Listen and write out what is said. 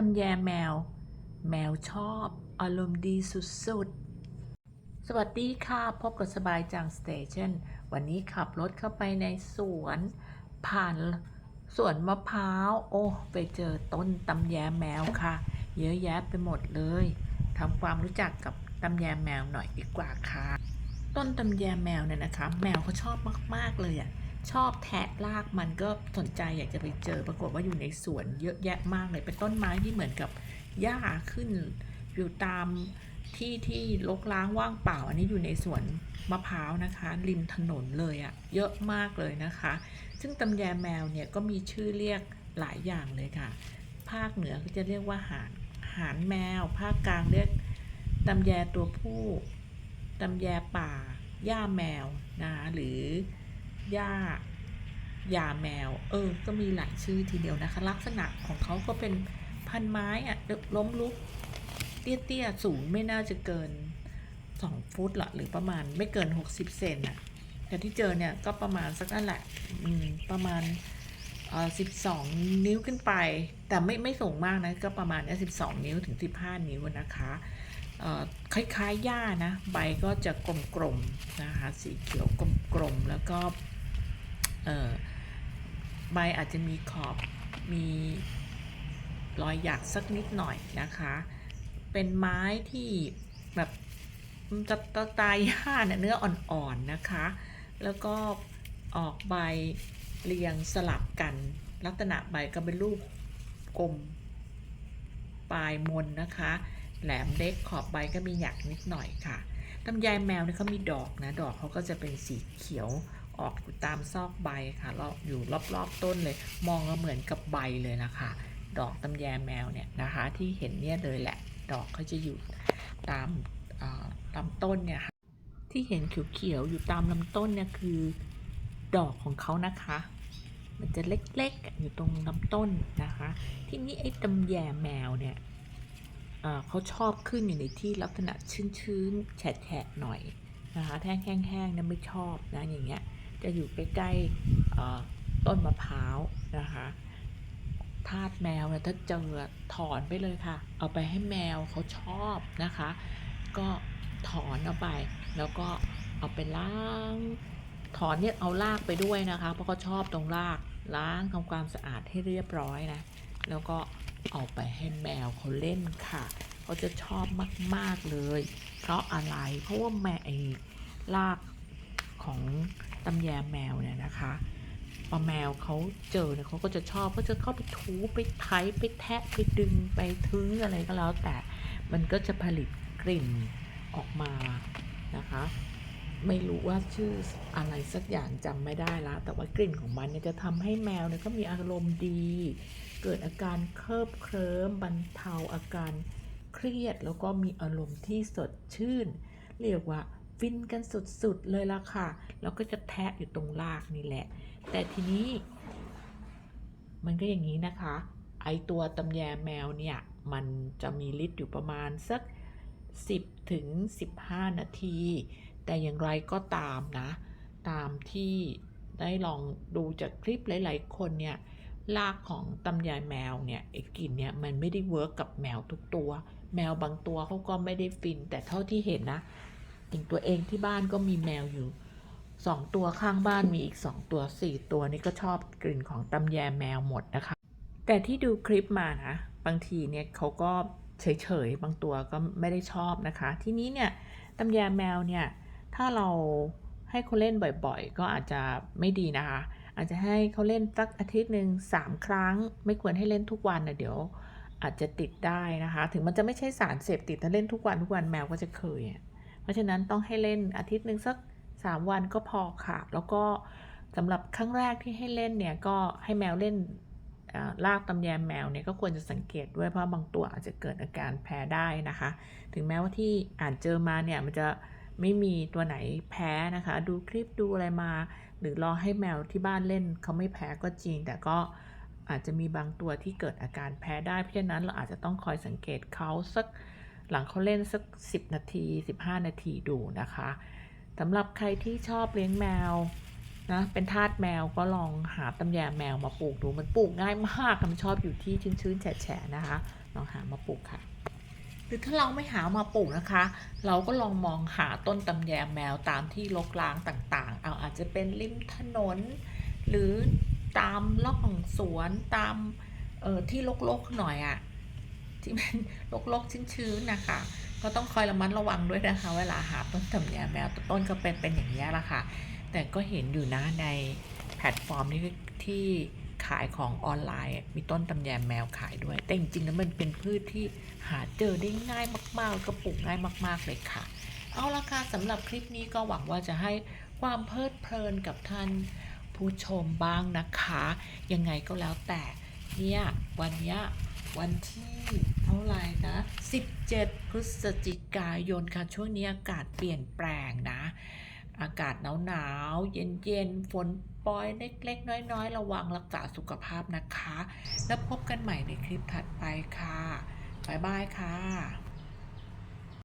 ตำแยแมว แมวชอบอารมณ์ดีสุดๆ สวัสดีค่ะ พบกับสบายจังสเตชันวันนี้ขับรถเข้าไปในสวน ผ่านสวนมะพร้าว โอ้ ไปเจอต้นตำแยแมวค่ะ เยอะแยะไปหมดเลยทำความรู้จักกับตำแยแมวหน่อยดีกว่าค่ะ ต้นตำแยแมวเนี่ยนะคะ แมวเขาชอบมาก ๆ เลยอะ ชอบแทะรากมันก็สนใจอยากจะไปเจอปรากฏว่าอยู่ในสวนเยอะแยะมากเลยเป็นต้นไม้ที่เหมือนกับหญ้าขึ้น อยู่ตามที่ที่รกร้างว่างเปล่า อันนี้อยู่ในสวนมะพร้าวนะคะ ริมถนนเลยอะเยอะมากเลยนะคะ ซึ่งตำแยแมวเนี่ยก็มีชื่อเรียกหลายอย่างเลยค่ะ ภาคเหนือก็จะเรียกว่าหานหานแมว ภาคกลางเรียกตำแยตัวผู้ตำแยป่าหญ้าแมวนะหรือ หญ้ายาแมว เออ ก็มีหลายชื่อทีเดียวนะคะ ลักษณะของเขาก็เป็นพันไม้อะล้มลุก เตี้ยๆ สูงไม่น่าจะเกิน 2 ฟุตหรอกหรือประมาณไม่เกิน 60 เซนน่ะแต่ที่เจอเนี่ยก็ประมาณสักนั่นแหละประมาณเอ่อ12นิ้วขึ้นไป แต่ไม่ไม่สูงมากนะ ก็ประมาณเนี้ย12นิ้วถึง15นิ้วนะคะเอ่อคล้ายๆหญ้านะ ใบก็จะกลมๆนะคะ สีเขียวกลมๆ แล้วก็ ใบอาจจะมีขอบมีรอยหยักสักนิดหน่อยนะคะ เป็นไม้ที่แบบมันจะตะตายหญ้าเนี่ยเนื้ออ่อนๆนะคะ แล้วก็ออกใบเรียงสลับกัน ลักษณะใบก็เป็นรูปกลมปลายมนนะคะ แหลมเล็กขอบใบก็มีหยักนิดหน่อยค่ะตำยายแมวเนี่ยเขามีดอกนะ ดอกเขาก็จะเป็นสีเขียว ออกตามซอกใบค่ะรอบอยู่รอบๆต้นเลย มองแล้วเหมือนกับใบเลยนะคะ ดอกตำแยแมวเนี่ยนะคะ ที่เห็นเนี่ยเลยแหละ ดอกเขาจะอยู่ตามลำต้นเนี่ยค่ะ ที่เห็นเขียวๆอยู่ตามลำต้นเนี่ยคือดอกของเขานะคะ มันจะเล็กๆอยู่ตรงลำต้นนะคะ ที่นี้ไอ้ตำแยแมวเนี่ยเขาชอบขึ้นอยู่ในที่ลักษณะชื้นๆแฉะๆหน่อยนะคะแท่งแห้งๆเนี่ยไม่ชอบนะอย่างเงี้ย จะอยู่ใกล้ๆต้นมะพร้าวนะคะทาสแมวเนี่ยถ้าเจอถอนไปเลยค่ะ เอาไปให้แมวเขาชอบนะคะ ก็ถอนเอาไป แล้วก็เอาไปล้างถอนเนี่ยเอารากไปด้วยนะคะ เพราะเขาชอบตรงรากล้างทำความสะอาดให้เรียบร้อยนะ แล้วก็เอาไปให้แมวเขาเล่นค่ะเขาจะชอบมาก ๆ เลย เพราะอะไรเพราะว่าแมวไอ้รากของ ตำแยแมวเนี่ยนะคะพอแมวเขาเจอเนี่ยเขาก็จะชอบก็จะเข้าไปถูไปไถไปแทะไปดึงไปทึ้งอะไรก็แล้ว แต่มันก็จะผลิตกลิ่นออกมานะคะ ไม่รู้ว่าชื่ออะไรสักอย่างจำไม่ได้ละแต่ว่ากลิ่นของมันเนี่ยจะทำให้แมวเนี่ยก็มีอารมณ์ดี เกิดอาการเคิบเคลิ้มบรรเทาอาการเครียดแล้วก็มีอารมณ์ที่สดชื่น เรียกว่า ฟินกันสุดๆเลยละค่ะ แล้วก็จะแทะอยู่ตรงรากนี่แหละ แต่ทีนี้ มันก็อย่างนี้นะคะ ไอตัวตำแยแมวเนี่ย มันจะมีฤทธิ์อยู่ประมาณสัก 10ถึง15 นาที แต่อย่างไรก็ตามนะ ตามที่ได้ลองดูจากคลิปหลายๆ คนเนี่ยรากของตำยายแมวเนี่ยไอ้กลิ่นเนี่ยมันไม่ได้เวิร์กกับแมวทุกตัว แมวบางตัวเขาก็ไม่ได้ฟิน แต่เท่าที่เห็นนะ อย่างตัวเองที่บ้านก็มีแมวอยู่สองตัวข้างบ้านมีอีกสองตัวสี่ตัวนี่ก็ชอบกลิ่นของตำแยแมวหมดนะคะ แต่ที่ดูคลิปมานะบางทีเนี่ยเขาก็เฉยๆบางตัวก็ไม่ได้ชอบนะคะ ทีนี้เนี่ยตำแยแมวเนี่ยถ้าเราให้เขาเล่นบ่อยๆ ก็อาจจะไม่ดีนะคะ อาจจะให้เขาเล่นสักอาทิตย์หนึ่งสามครั้ง ไม่ควรให้เล่นทุกวันนะเดี๋ยวอาจจะติดได้นะคะ ถึงมันจะไม่ใช่สารเสพติดถ้าเล่นทุกวันทุกวันแมวก็จะเคย เพราะฉะนั้นต้องให้เล่นอาทิตย์หนึ่งสักสามวันก็พอค่ะ แล้วก็สำหรับครั้งแรกที่ให้เล่นเนี่ยก็ให้แมวเล่นลากตำแยแมวเนี่ยก็ควรจะสังเกตด้วยเพราะบางตัวอาจจะเกิดอาการแพ้ได้นะคะ ถึงแม้ว่าที่อ่านเจอมาเนี่ยมันจะไม่มีตัวไหนแพ้นะคะ ดูคลิปดูอะไรมา หรือรอให้แมวที่บ้านเล่นเขาไม่แพ้ก็จริง แต่ก็อาจจะมีบางตัวที่เกิดอาการแพ้ได้เพราะฉะนั้นเราอาจจะต้องคอยสังเกตเขาสัก หลังเขาเล่นสัก 10 นาที 15 นาทีดูนะคะสำหรับใครที่ชอบเลี้ยงแมวนะเป็นทาสแมวก็ลองหาตำแยแมวมาปลูกดูมันปลูกง่ายมากมันชอบอยู่ที่ชื้นๆแฉะๆนะคะลองหามาปลูกค่ะ หรือถ้าเราไม่หามาปลูกนะคะ เราก็ลองมองหาต้นตำแยแมวตามที่รกร้างต่างๆ เอาอาจจะเป็นริมถนน หรือตามร่องสวนตามเออที่รกๆหน่อยอะ่ะ ที่มันรกๆชื้นๆนะคะ ก็ต้องคอยระมัดระวังด้วยนะคะ เวลาหาต้นตำแยแมวต้นก็เป็นเป็นอย่างนี้แหละค่ะ แต่ก็เห็นอยู่นะในแพลตฟอร์มที่ที่ขายของออนไลน์ มีต้นตำแยแมวขายด้วย แต่จริงๆแล้วมันเป็นพืชที่หาเจอได้ง่ายมากๆก็ปลูกง่ายมากๆเลยค่ะ เอาละค่ะสำหรับคลิปนี้ก็หวังว่าจะให้ความเพลิดเพลินกับท่านผู้ชมบ้างนะคะ ยังไงก็แล้วแต่เนี่ยวันเนี้ย วันที่เท่าไหร่นะ 17 พฤศจิกายนค่ะ ช่วงนี้อากาศเปลี่ยนแปลงนะ อากาศหนาวหนาวเย็นเย็นฝนปล่อยเล็ก ๆ น้อย ๆ ระวังรักษาสุขภาพนะคะ แล้วพบกันใหม่ในคลิปถัดไปค่ะ บ๊ายบายค่ะ